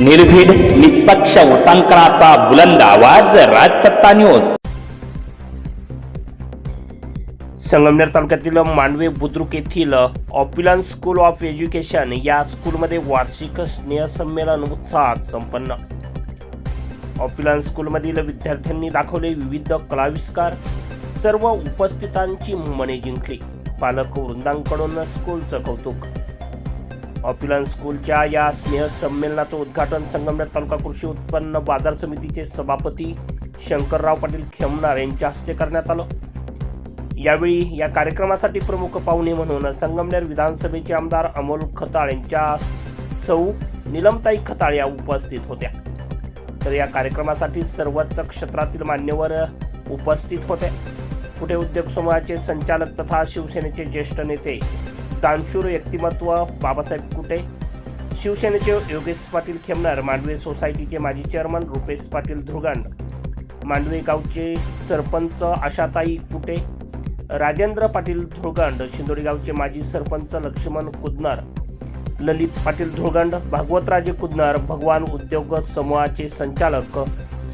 निर्भीड निष्पक्ष उटांकनाचा बुलंद आवाज राजसत्ता न्यूज संगमनेर तालुक्यातील मांडवे बुद्रुक येथील ऑप्युलन स्कूल ऑफ एज्युकेशन या स्कूलमध्ये वार्षिक स्नेहसंमेलन उत्साहात संपन्न. ऑप्युलन स्कूलमधील विद्यार्थ्यांनी दाखवले विविध कलाविष्कार सर्व उपस्थितांची मने जिंकली. पालक वृंदांकडून स्कूलचं कौतुक. ऑप्युलन स्कूलच्या या स्नेहसंमेलनाचं उद्घाटन संगमनेर तालुका कृषी उत्पन्न बाजार समितीचे सभापती शंकरराव पाटील खेमणार यांच्या हस्ते करण्यात आलं. यावेळी या कार्यक्रमासाठी प्रमुख पाहुणे म्हणून संगमनेर विधानसभेचे आमदार अमोल खताळ यांच्या सौ निलमताई खताळ या उपस्थित होत्या. तर या कार्यक्रमासाठी सर्वच क्षेत्रातील मान्यवर उपस्थित होते. कुठे उद्योग समूहाचे संचालक तथा शिवसेनेचे ज्येष्ठ नेते दानशूर व्यक्तिमत्व बाबासाहेब कुटे शिवसेनेचे योगेश पाटील खेमनार मांडवे सोसायटीचे माजी चेअरमन रुपेश पाटील धुरगांड मांडवे गावचे सरपंच आशाताई कुटे राजेंद्र पाटील धुळगांड शिंदोडी गावचे माजी सरपंच लक्ष्मण कुदनार ललित पाटील धुळगांड भागवतराजे कुदनार भगवान उद्योग समूहाचे संचालक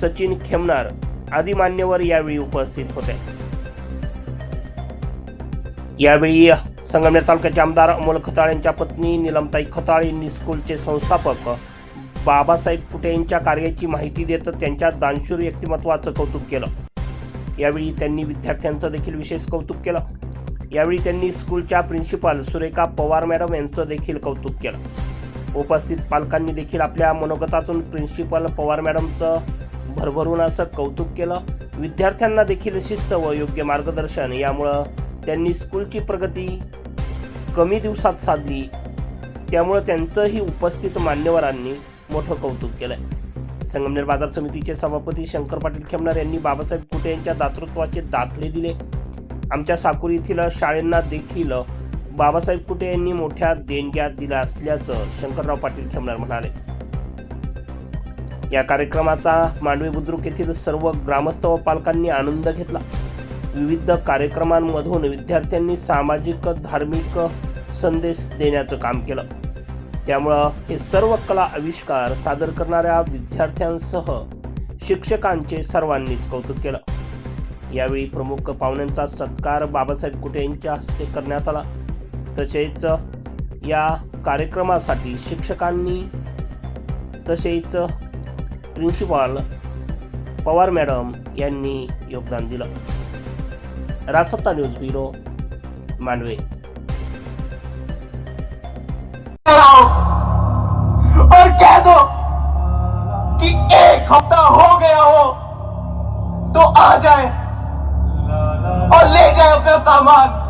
सचिन खेमनार आदी मान्यवर यावेळी उपस्थित होते. यावेळी संगमनेर तालुक्याचे आमदार अमोल खताळ यांच्या पत्नी निलमताई खताळ यांनी स्कूलचे संस्थापक बाबासाहेब कुटे यांच्या कार्याची माहिती देत त्यांच्या दानशूर व्यक्तिमत्वाचं कौतुक केलं. यावेळी त्यांनी विद्यार्थ्यांचं देखील विशेष कौतुक केलं. यावेळी त्यांनी स्कूलच्या प्रिन्सिपाल सुरेखा पवार मॅडम यांचं देखील कौतुक केलं. उपस्थित पालकांनी देखील आपल्या मनोगतातून प्रिन्सिपल पवार मॅडमचं भरभरून असं कौतुक केलं. विद्यार्थ्यांना देखील शिस्त व योग्य मार्गदर्शन यामुळं त्यांनी स्कूलची प्रगती कमी दिवसात साधली. त्यामुळं त्यांचंही उपस्थित मान्यवरांनी मोठं कौतुक केलंय. संगमनेर बाजार समितीचे सभापती शंकर पाटील खेमणार यांनी बाबासाहेब कुटे यांच्या दातृत्वाचे दाखले दिले. आमच्या साकूर येथील शाळेंना देखील बाबासाहेब कुटे यांनी मोठ्या देणग्या दिल्या असल्याचं शंकरराव पाटील खेमणार म्हणाले. या कार्यक्रमाचा मांडवी बुद्रुक येथील सर्व ग्रामस्थ व पालकांनी आनंद घेतला. विविध कार्यक्रमांमधून विद्यार्थ्यांनी सामाजिक धार्मिक संदेश देण्याचं काम केलं. त्यामुळं हे सर्व कला आविष्कार सादर करणाऱ्या विद्यार्थ्यांसह शिक्षकांचे सर्वांनीच कौतुक केलं. यावेळी प्रमुख पाहुण्यांचा सत्कार बाबासाहेब कुटे यांच्या हस्ते करण्यात आला. तसेच या कार्यक्रमासाठी शिक्षकांनी तसेच प्रिन्सिपाल पवार मॅडम यांनी योगदान दिलं. रासत्ता न्यूज ब्युरो मांडवे और कह दो कि एक हफ्ता हो गया हो तो आ जाए और ले जाए अपना सामान।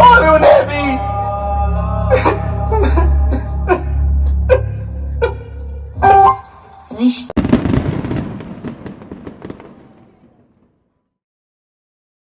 और उन्हें भी। रिश्ते।